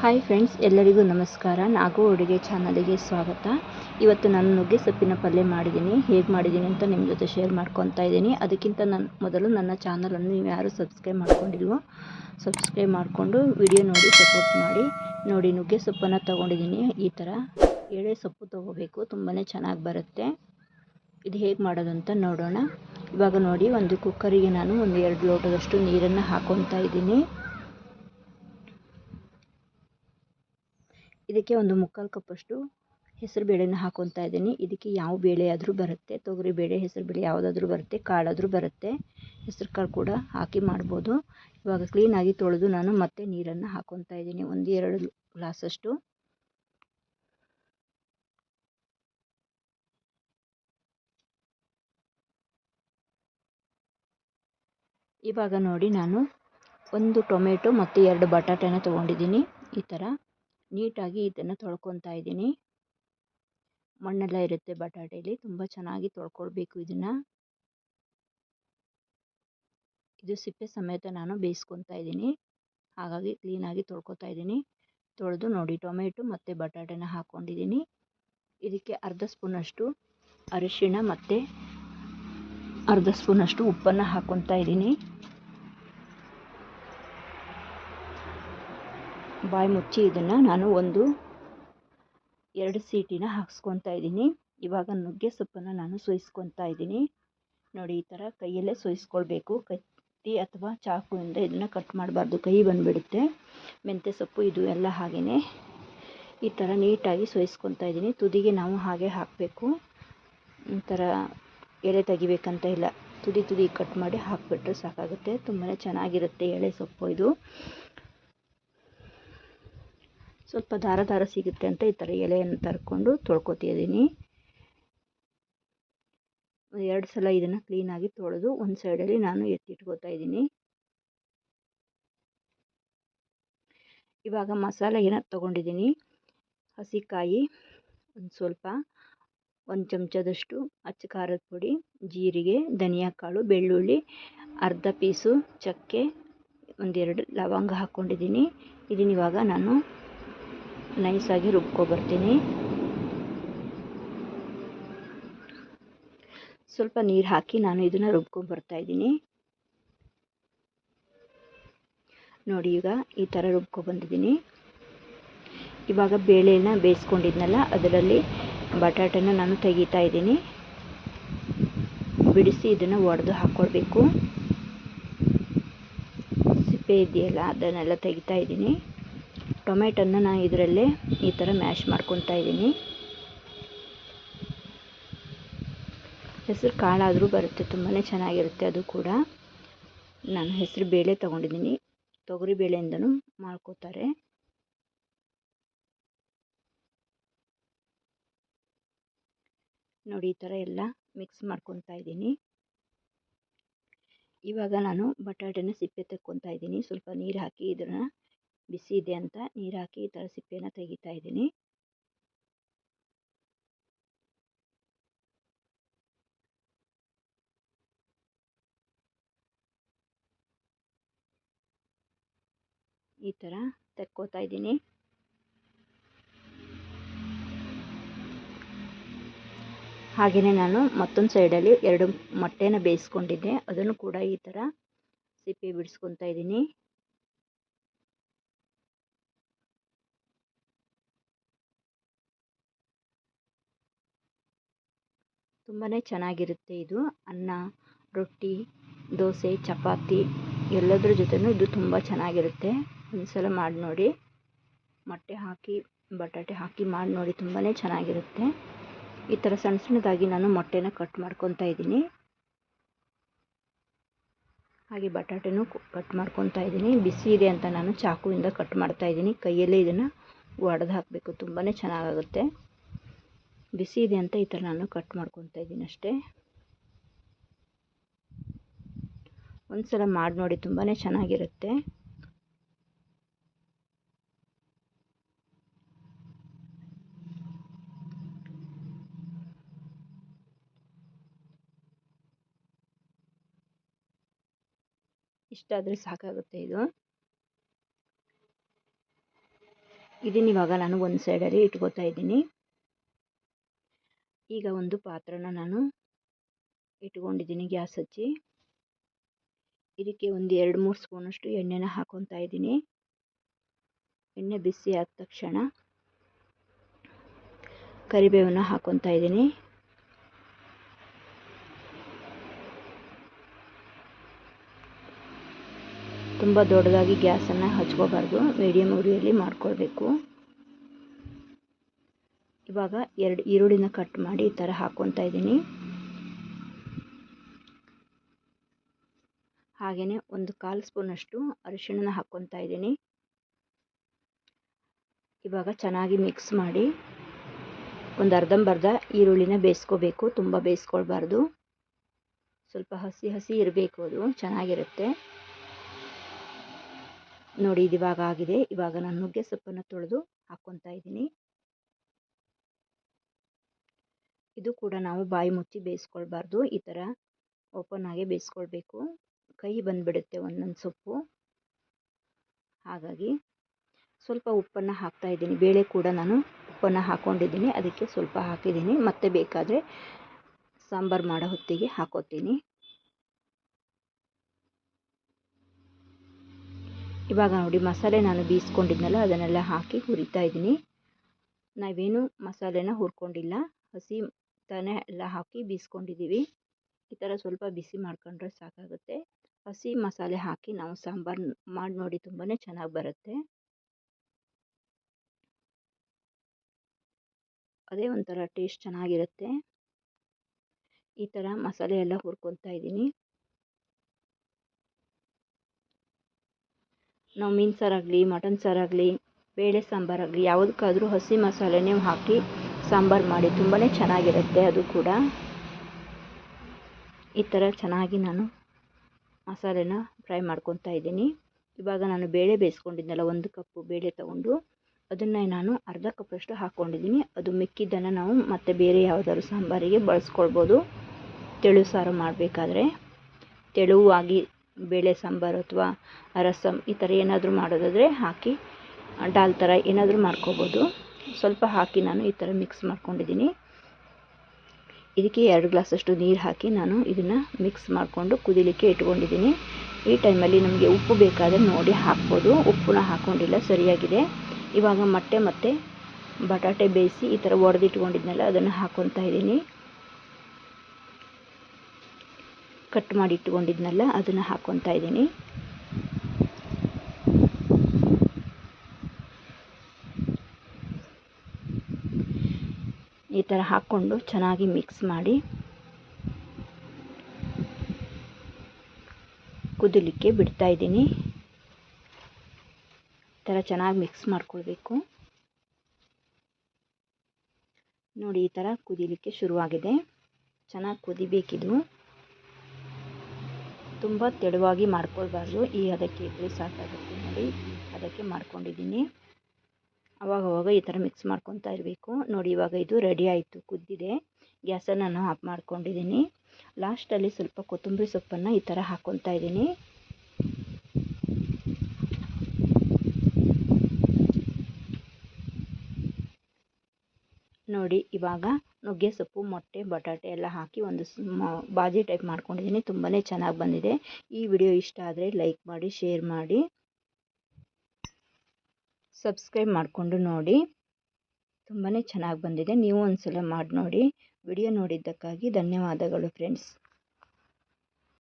Hi friends ಎಲ್ಲರಿಗೂ ನಮಸ್ಕಾರ. ನಾಗು ಅಡುಗೆ ಚಾನಲಿಗೆ ಸ್ವಾಗತ. ಇವತ್ತು ನಾನು ನುಗ್ಗೆ ಸೊಪ್ಪಿನ ಪಲ್ಯ ಮಾಡಿದ್ದೀನಿ. ಹೇಗೆ ಮಾಡಿದ್ದೀನಿ ಅಂತ ನಿಮ್ಮ ಜೊತೆ ಶೇರ್ ಮಾಡ್ಕೊತಾ ಇದ್ದೀನಿ. ಅದಕ್ಕಿಂತ ನನ್ನ ಮೊದಲು ನನ್ನ ಚಾನಲನ್ನು ನೀವು ಯಾರು ಸಬ್ಸ್ಕ್ರೈಬ್ ಮಾಡ್ಕೊಂಡಿಲ್ವೋ ಸಬ್ಸ್ಕ್ರೈಬ್ ಮಾಡಿಕೊಂಡು ವಿಡಿಯೋ ನೋಡಿ ಸಪೋರ್ಟ್ ಮಾಡಿ. ನೋಡಿ, ನುಗ್ಗೆ ಸೊಪ್ಪನ್ನು ತೊಗೊಂಡಿದ್ದೀನಿ. ಈ ಥರ ಎಳೆ ಸೊಪ್ಪು ತೊಗೋಬೇಕು. ತುಂಬಾ ಚೆನ್ನಾಗಿ ಬರುತ್ತೆ. ಇದು ಹೇಗೆ ಮಾಡೋದು ಅಂತ ನೋಡೋಣ. ಇವಾಗ ನೋಡಿ, ಒಂದು ಕುಕ್ಕರಿಗೆ ನಾನು ಒಂದು ಎರಡು ಲೋಟದಷ್ಟು ನೀರನ್ನು ಹಾಕೊತಾ ಇದ್ದೀನಿ. ಇದಕ್ಕೆ ಒಂದು ಮುಕ್ಕಾಲು ಕಪ್ಪಷ್ಟು ಹೆಸರು ಬೇಳೆನ ಹಾಕೊತಾ ಇದ್ದೀನಿ. ಇದಕ್ಕೆ ಯಾವ ಬೇಳೆ ಆದರೂ ಬರುತ್ತೆ. ತೊಗರಿ ಬೇಳೆ, ಹೆಸರು ಬೇಳೆ ಯಾವುದಾದ್ರೂ ಬರುತ್ತೆ. ಕಾಳಾದರೂ ಬರುತ್ತೆ. ಹೆಸರು ಕಾಳು ಕೂಡ ಹಾಕಿ ಮಾಡ್ಬೋದು. ಇವಾಗ ಕ್ಲೀನಾಗಿ ತೊಳೆದು ನಾನು ಮತ್ತೆ ನೀರನ್ನು ಹಾಕೊತಾ ಇದ್ದೀನಿ. ಒಂದು ಎರಡು ಗ್ಲಾಸಷ್ಟು. ಇವಾಗ ನೋಡಿ ನಾನು ಒಂದು ಟೊಮೆಟೊ ಮತ್ತು ಎರಡು ಬಟಾಟೆನ ತೊಗೊಂಡಿದ್ದೀನಿ. ಈ ಥರ. ನೀಟಾಗಿ ಇದನ್ನು ತೊಳ್ಕೊತಾ ಇದ್ದೀನಿ. ಮಣ್ಣೆಲ್ಲ ಇರುತ್ತೆ ಬಟಾಟೆಯಲ್ಲಿ ತುಂಬ ಚೆನ್ನಾಗಿ ತೊಳ್ಕೊಳ್ಬೇಕು ಇದನ್ನು. ಇದು ಸಿಪ್ಪೆ ಸಮೇತ ನಾನು ಬೇಯಿಸ್ಕೊತಾ ಇದ್ದೀನಿ. ಹಾಗಾಗಿ ಕ್ಲೀನಾಗಿ ತೊಳ್ಕೊತಾ ಇದ್ದೀನಿ. ತೊಳೆದು ನೋಡಿ, ಟೊಮೆಟೊ ಮತ್ತು ಬಟಾಟೆನ ಹಾಕ್ಕೊಂಡಿದ್ದೀನಿ ಇದಕ್ಕೆ ಅರ್ಧ ಸ್ಪೂನಷ್ಟು ಅರಿಶಿಣ ಮತ್ತು ಅರ್ಧ ಸ್ಪೂನಷ್ಟು ಉಪ್ಪನ್ನು ಹಾಕ್ಕೊತಾ ಇದ್ದೀನಿ. ಬಾಯಿ ಮುಚ್ಚಿ ಇದನ್ನು ನಾನು ಒಂದು ಎರಡು ಸೀಟಿನ ಹಾಕ್ಸ್ಕೊತಾ ಇದ್ದೀನಿ. ಇವಾಗ ನುಗ್ಗೆ ಸೊಪ್ಪನ್ನು ನಾನು ಸೋಯಿಸ್ಕೊತಾ ಇದ್ದೀನಿ. ನೋಡಿ, ಈ ಥರ ಕೈಯಲ್ಲೇ ಸೋಯಿಸ್ಕೊಳ್ಬೇಕು. ಕತ್ತಿ ಅಥವಾ ಚಾಕುವಿಂದ ಇದನ್ನು ಕಟ್ ಮಾಡಬಾರ್ದು. ಕೈ ಬಂದುಬಿಡುತ್ತೆ. ಮೆಂತ್ಯ ಸೊಪ್ಪು ಇದು ಎಲ್ಲ ಹಾಗೇ ಈ ಥರ ನೀಟಾಗಿ ಸೋಯಿಸ್ಕೊತಾ ಇದ್ದೀನಿ. ತುದಿಗೆ ನಾವು ಹಾಗೆ ಹಾಕಬೇಕು. ಈ ಥರ ಎಲೆ ತೆಗಿಬೇಕಂತ ಇಲ್ಲ. ತುದಿ ತುದಿ ಕಟ್ ಮಾಡಿ ಹಾಕಿಬಿಟ್ರೆ ಸಾಕಾಗುತ್ತೆ. ತುಂಬಾ ಚೆನ್ನಾಗಿರುತ್ತೆ ಎಳೆ ಸೊಪ್ಪು ಇದು. ಸ್ವಲ್ಪ ದಾರ ದಾರ ಸಿಗುತ್ತೆ ಅಂತ ಈ ಥರ ಎಲೆಯನ್ನು ತರ್ಕೊಂಡು ತೊಳ್ಕೊತಿದ್ದೀನಿ. ಎರಡು ಸಲ ಇದನ್ನು ಕ್ಲೀನಾಗಿ ತೊಳೆದು ಒಂದು ಸೈಡಲ್ಲಿ ನಾನು ಎತ್ತಿಟ್ಕೋತಾ ಇದ್ದೀನಿ. ಇವಾಗ ಮಸಾಲೆ ಏನ ತೊಗೊಂಡಿದ್ದೀನಿ. ಹಸಿಕಾಯಿ ಒಂದು ಸ್ವಲ್ಪ, ಒಂದು ಚಮಚದಷ್ಟು ಅಚ್ಚ ಖಾರದ ಪುಡಿ, ಜೀರಿಗೆ, ಧನಿಯಾ ಕಾಳು, ಬೆಳ್ಳುಳ್ಳಿ, ಅರ್ಧ ಪೀಸು ಚಕ್ಕೆ, ಒಂದೆರಡು ಲವಂಗ ಹಾಕ್ಕೊಂಡಿದ್ದೀನಿ ಇದನ್ನ ಇವಾಗ ನಾನು ನೈಸಾಗಿ ರುಬ್ಕೊಬರ್ತೀನಿ ಸ್ವಲ್ಪ ನೀರು ಹಾಕಿ ನಾನು ಇದನ್ನು ರುಬ್ಕೊಂಬರ್ತಾ ಇದ್ದೀನಿ. ನೋಡಿ ಈಗ ಈ ಥರ ರುಬ್ಕೊಬಂದಿದ್ದೀನಿ ಇವಾಗ ಬೇಳೆನ ಬೇಯಿಸ್ಕೊಂಡಿದ್ನಲ್ಲ, ಅದರಲ್ಲಿ ಬಟಾಟೆನ ನಾನು ತೆಗಿತಾ ಇದ್ದೀನಿ. ಬಿಡಿಸಿ ಇದನ್ನು ಒಡೆದು ಹಾಕ್ಕೊಳ್ಬೇಕು ಸಿಪ್ಪೆ ಇದೆಯಲ್ಲ, ಅದನ್ನೆಲ್ಲ ತೆಗಿತಾ ಇದ್ದೀನಿ. ಟೊಮೆಟೊನ ನಾನು ಇದರಲ್ಲೇ ಈ ಥರ ಮ್ಯಾಶ್ ಮಾಡ್ಕೊತಾ ಇದ್ದೀನಿ. ಹೆಸರು ಕಾಳಾದರೂ ಬರುತ್ತೆ ತುಂಬಾ ಚೆನ್ನಾಗಿರುತ್ತೆ ಅದು ಕೂಡ. ನಾನು ಹೆಸರು ಬೇಳೆ ತೊಗೊಂಡಿದ್ದೀನಿ. ತೊಗರಿ ಬೇಳೆಯಿಂದನೂ ಮಾಡ್ಕೋತಾರೆ. ನೋಡಿ, ಈ ಥರ ಎಲ್ಲ ಮಿಕ್ಸ್ ಮಾಡ್ಕೊತಾ ಇದ್ದೀನಿ. ಇವಾಗ ನಾನು ಬಟಾಟೆನ ಸಿಪ್ಪೆ ತೆಕ್ಕೊತಾ ಇದ್ದೀನಿ. ಸ್ವಲ್ಪ ನೀರು ಹಾಕಿ ಇದನ್ನು ಬಿಸಿ ಇದೆ ಅಂತ ನೀರು ಹಾಕಿ ಈ ಥರ ಸಿಪ್ಪೆನ ತೆಗಿತಾ ಇದ್ದೀನಿ. ಈ ಥರ ತೆಕ್ಕೋತಾ ಇದ್ದೀನಿ. ಹಾಗೆಯೇ ನಾನು ಮತ್ತೊಂದು ಸೈಡಲ್ಲಿ ಎರಡು ಮೊಟ್ಟೆನ ಬೇಯಿಸ್ಕೊಂಡಿದ್ದೆ. ಅದನ್ನು ಕೂಡ ಈ ಥರ ಸಿಪ್ಪೆ ಬಿಡಿಸ್ಕೊತಾ ಇದ್ದೀನಿ. ತುಂಬಾ ಚೆನ್ನಾಗಿರುತ್ತೆ ಇದು. ಅನ್ನ, ರೊಟ್ಟಿ, ದೋಸೆ, ಚಪಾತಿ ಎಲ್ಲದರ ಜೊತೆನೂ ಇದು ತುಂಬ ಚೆನ್ನಾಗಿರುತ್ತೆ. ಒಂದು ಸಲ ಮಾಡಿ ನೋಡಿ. ಮೊಟ್ಟೆ ಹಾಕಿ, ಬಟಾಟೆ ಹಾಕಿ ಮಾಡಿ ನೋಡಿ ತುಂಬಾ ಚೆನ್ನಾಗಿರುತ್ತೆ. ಈ ಥರ ಸಣ್ಣ ಸಣ್ಣದಾಗಿ ನಾನು ಮೊಟ್ಟೆನ ಕಟ್ ಮಾಡ್ಕೊತಾ ಇದ್ದೀನಿ. ಹಾಗೆ ಬಟಾಟೆನೂ ಕಟ್ ಮಾಡ್ಕೊತಾ ಇದ್ದೀನಿ. ಬಿಸಿ ಇದೆ ಅಂತ ನಾನು ಚಾಕುವಿಂದ ಕಟ್ ಮಾಡ್ತಾ ಇದ್ದೀನಿ. ಕೈಯಲ್ಲೇ ಇದನ್ನು ಒಡೆದು ಹಾಕಬೇಕು. ತುಂಬಾ ಚೆನ್ನಾಗಾಗುತ್ತೆ. ಬಿಸಿ ಇದೆ ಅಂತ ಈ ಥರ ನಾನು ಕಟ್ ಮಾಡ್ಕೊತಾ ಇದ್ದೀನಿ ಅಷ್ಟೇ. ಒಂದು ಸಲ ಮಾಡಿ ನೋಡಿ ತುಂಬಾ ಚೆನ್ನಾಗಿರುತ್ತೆ. ಇಷ್ಟಾದರೆ ಸಾಕಾಗುತ್ತೆ ಇದು. ಇದನ್ನ ಇವಾಗ ನಾನು ಒಂದು ಸೈಡಲ್ಲಿ ಇಟ್ಕೋತಾ ಇದ್ದೀನಿ. ಈಗ ಒಂದು ಪಾತ್ರನ ನಾನು ಇಟ್ಕೊಂಡಿದ್ದೀನಿ ಗ್ಯಾಸ್ ಹಚ್ಚಿ. ಇದಕ್ಕೆ ಒಂದು ಎರಡು ಮೂರು ಸ್ಪೂನಷ್ಟು ಎಣ್ಣೆನ ಹಾಕೊತಾ ಇದ್ದೀನಿ. ಎಣ್ಣೆ ಬಿಸಿ ಆದ ತಕ್ಷಣ ಕರಿಬೇವನ್ನು ಹಾಕೊತಾ ಇದ್ದೀನಿ. ತುಂಬ ದೊಡ್ಡದಾಗಿ ಗ್ಯಾಸನ್ನು ಹಚ್ಕೋಬಾರ್ದು. ಮೀಡಿಯಮ್ ಉರಿಯಲ್ಲಿ ಮಾಡ್ಕೊಳ್ಬೇಕು. ಇವಾಗ ಎರಡು ಈರುಳ್ಳಿನ ಕಟ್ ಮಾಡಿ ಈ ಥರ ಹಾಕ್ಕೊತಾ ಇದ್ದೀನಿ. ಹಾಗೆಯೇ ಒಂದು ಕಾಲು ಸ್ಪೂನಷ್ಟು ಅರಿಶಿಣನ ಹಾಕ್ಕೊತಾ ಇದ್ದೀನಿ. ಇವಾಗ ಚೆನ್ನಾಗಿ ಮಿಕ್ಸ್ ಮಾಡಿ ಒಂದು ಅರ್ಧಂಬರ್ಧ ಈರುಳ್ಳಿನ ಬೇಯಿಸ್ಕೋಬೇಕು, ತುಂಬ ಬೇಯಿಸ್ಕೊಳ್ಬಾರ್ದು. ಸ್ವಲ್ಪ ಹಸಿ ಹಸಿ ಇರಬೇಕು ಅದು, ಚೆನ್ನಾಗಿರುತ್ತೆ. ನೋಡಿ, ಇದು ಇವಾಗ ಆಗಿದೆ. ಇವಾಗ ನಾನು ನುಗ್ಗೆ ಸೊಪ್ಪನ್ನು ತೊಳೆದು ಹಾಕ್ಕೊತಾ ಇದ್ದೀನಿ. ಇದು ಕೂಡ ನಾವು ಬಾಯಿ ಮುಚ್ಚಿ ಬೇಯಿಸ್ಕೊಳ್ಬಾರ್ದು. ಈ ಥರ ಓಪನ್ ಆಗಿ ಬೇಯಿಸ್ಕೊಳ್ಬೇಕು. ಕಹಿ ಬಂದುಬಿಡುತ್ತೆ ಒಂದೊಂದು ಸೊಪ್ಪು. ಹಾಗಾಗಿ ಸ್ವಲ್ಪ ಉಪ್ಪನ್ನು ಹಾಕ್ತಾ ಇದ್ದೀನಿ. ಬೇಳೆ ಕೂಡ ನಾನು ಉಪ್ಪನ್ನು ಹಾಕ್ಕೊಂಡಿದ್ದೀನಿ ಅದಕ್ಕೆ ಸ್ವಲ್ಪ ಹಾಕಿದ್ದೀನಿ. ಮತ್ತೆ ಬೇಕಾದರೆ ಸಾಂಬಾರು ಮಾಡೋ ಹೊತ್ತಿಗೆ ಹಾಕೋತೀನಿ. ಇವಾಗ ನೋಡಿ ಮಸಾಲೆ ನಾನು ಬೀಸ್ಕೊಂಡಿದ್ನಲ್ಲ ಅದನ್ನೆಲ್ಲ ಹಾಕಿ ಹುರಿತಾ ಇದ್ದೀನಿ. ನಾವೇನು ಮಸಾಲೆನ ಹುರ್ಕೊಂಡಿಲ್ಲ. ಹಸಿ ತಾನೇ ಎಲ್ಲ ಹಾಕಿ ಬೀಸ್ಕೊಂಡಿದ್ದೀವಿ. ಈ ಥರ ಸ್ವಲ್ಪ ಬಿಸಿ ಮಾಡ್ಕೊಂಡ್ರೆ ಸಾಕಾಗುತ್ತೆ. ಹಸಿ ಮಸಾಲೆ ಹಾಕಿ ನಾವು ಸಾಂಬಾರು ಮಾಡಿ ನೋಡಿ ತುಂಬಾ ಚೆನ್ನಾಗಿ ಬರುತ್ತೆ. ಅದೇ ಒಂಥರ ಟೇಸ್ಟ್ ಚೆನ್ನಾಗಿರುತ್ತೆ. ಈ ಥರ ಮಸಾಲೆ ಎಲ್ಲ ಹುರ್ಕೊತಾ ಇದ್ದೀನಿ. ನಾವು ಮೀನು ಸಾರಾಗಲಿ ಮಟನ್ ಸಾರಾಗಲಿ ಬೇಳೆ ಸಾಂಬಾರಾಗಲಿ ಯಾವುದಕ್ಕಾದರೂ ಹಸಿ ಮಸಾಲೆನೇ ಹಾಕಿ ಸಾಂಬಾರು ಮಾಡಿ ತುಂಬಾ ಚೆನ್ನಾಗಿರುತ್ತೆ ಅದು ಕೂಡ. ಈ ಥರ ಚೆನ್ನಾಗಿ ನಾನು ಮಸಾಲೆನ ಫ್ರೈ ಮಾಡ್ಕೊತಾ ಇದ್ದೀನಿ. ಇವಾಗ ನಾನು ಬೇಳೆ ಬೇಯಿಸ್ಕೊಂಡಿದ್ನಲ್ಲ, ಒಂದು ಕಪ್ಪು ಬೇಳೆ ತೊಗೊಂಡು ಅದನ್ನು ನಾನು ಅರ್ಧ ಕಪ್ಪಷ್ಟು ಹಾಕ್ಕೊಂಡಿದ್ದೀನಿ ಅದು ಮಿಕ್ಕಿದ್ದನ್ನು ನಾವು ಮತ್ತೆ ಬೇರೆ ಯಾವುದಾದ್ರು ಸಾಂಬಾರಿಗೆ ಬಳಸ್ಕೊಳ್ಬೋದು. ತೆಳು ಸಾರು ಮಾಡಬೇಕಾದ್ರೆ. ತೆಳುವಾಗಿ ಬೇಳೆ ಸಾಂಬಾರು ಅಥವಾ ರಸಮ್ ಈ ಥರ ಏನಾದರೂ ಮಾಡೋದಾದರೆ ಹಾಕಿ ಡಾಲ್ ಥರ ಏನಾದರೂ ಮಾಡ್ಕೋಬೋದು. ಸ್ವಲ್ಪ ಹಾಕಿ ನಾನು ಈ ಥರ ಮಿಕ್ಸ್ ಮಾಡ್ಕೊಂಡಿದ್ದೀನಿ. ಇದಕ್ಕೆ ಎರಡು ಗ್ಲಾಸಷ್ಟು ನೀರು ಹಾಕಿ ನಾನು ಇದನ್ನು ಮಿಕ್ಸ್ ಮಾಡಿಕೊಂಡು ಕುದಿಲಿಕ್ಕೆ ಇಟ್ಕೊಂಡಿದ್ದೀನಿ. ಈ ಟೈಮಲ್ಲಿ ನಮಗೆ ಉಪ್ಪು ಬೇಕಾದರೆ ನೋಡಿ ಹಾಕ್ಬೋದು. ಉಪ್ಪನ್ನ ಹಾಕ್ಕೊಂಡಿಲ್ಲ ಸರಿಯಾಗಿದೆ. ಇವಾಗ ಮೊಟ್ಟೆ ಮತ್ತೆ ಬಟಾಟೆ ಬೇಯಿಸಿ ಈ ಥರ ಒಡೆದಿಟ್ಕೊಂಡಿದ್ನಲ್ಲ, ಅದನ್ನು ಹಾಕ್ಕೊತಾ ಇದ್ದೀನಿ. ಕಟ್ ಮಾಡಿ ಇಟ್ಕೊಂಡಿದ್ನಲ್ಲ, ಅದನ್ನು ಹಾಕ್ಕೊತಾ ಇದ್ದೀನಿ. ಈ ಥರ ಹಾಕ್ಕೊಂಡು ಚೆನ್ನಾಗಿ ಮಿಕ್ಸ್ ಮಾಡಿ ಕುದಲಿಕ್ಕೆ ಬಿಡ್ತಾ ಇದ್ದೀನಿ. ಈ ಥರ ಚೆನ್ನಾಗಿ ಮಿಕ್ಸ್ ಮಾಡ್ಕೊಳ್ಬೇಕು. ನೋಡಿ, ಈ ಥರ ಕುದಿಲಿಕ್ಕೆ ಶುರುವಾಗಿದೆ. ಚೆನ್ನಾಗಿ ಕುದಿಬೇಕಿದು. ತುಂಬ ತೆಳುವಾಗಿ ಮಾಡ್ಕೊಳ್ಬಾರ್ದು. ಈ ಅದಕ್ಕೆ ಇದ್ದರೆ ಸಾಕಾಗುತ್ತೆ ನೋಡಿ. ಅದಕ್ಕೆ ಮಾಡ್ಕೊಂಡಿದ್ದೀನಿ. ಅವಾಗವಾಗ ಈ ಥರ ಮಿಕ್ಸ್ ಮಾಡ್ಕೊತಾ ಇರಬೇಕು. ನೋಡಿ ಇವಾಗ ಇದು ರೆಡಿ ಆಯಿತು, ಕುದ್ದಿದೆ. ಗ್ಯಾಸನ್ನು ನಾನು ಆಫ್ ಮಾಡ್ಕೊಂಡಿದ್ದೀನಿ. ಲಾಸ್ಟಲ್ಲಿ ಸ್ವಲ್ಪ ಕೊತ್ತಂಬರಿ ಸೊಪ್ಪನ್ನು ಈ ಥರ ಹಾಕ್ಕೊತಾ ಇದ್ದೀನಿ. ನೋಡಿ ಇವಾಗ ನುಗ್ಗೆ ಸೊಪ್ಪು, ಮೊಟ್ಟೆ, ಬಟಾಟೆ ಎಲ್ಲ ಹಾಕಿ ಒಂದು ಬಾಜಿ ಟೈಪ್ ಮಾಡ್ಕೊಂಡಿದ್ದೀನಿ. ತುಂಬಾ ಚೆನ್ನಾಗಿ ಬಂದಿದೆ. ಈ ವಿಡಿಯೋ ಇಷ್ಟ ಆದರೆ ಲೈಕ್ ಮಾಡಿ ಶೇರ್ ಮಾಡಿ. ಸಬ್ಸ್ಕ್ರೈಬ್ ಮಾಡಿಕೊಂಡು ನೋಡಿ. ತುಂಬಾ ಚೆನ್ನಾಗಿ ಬಂದಿದೆ. ನೀವು ಒಂದು ಸಲ ಮಾಡಿ ನೋಡಿ. ವಿಡಿಯೋ ನೋಡಿದ್ದಕ್ಕಾಗಿ ಧನ್ಯವಾದಗಳು ಫ್ರೆಂಡ್ಸ್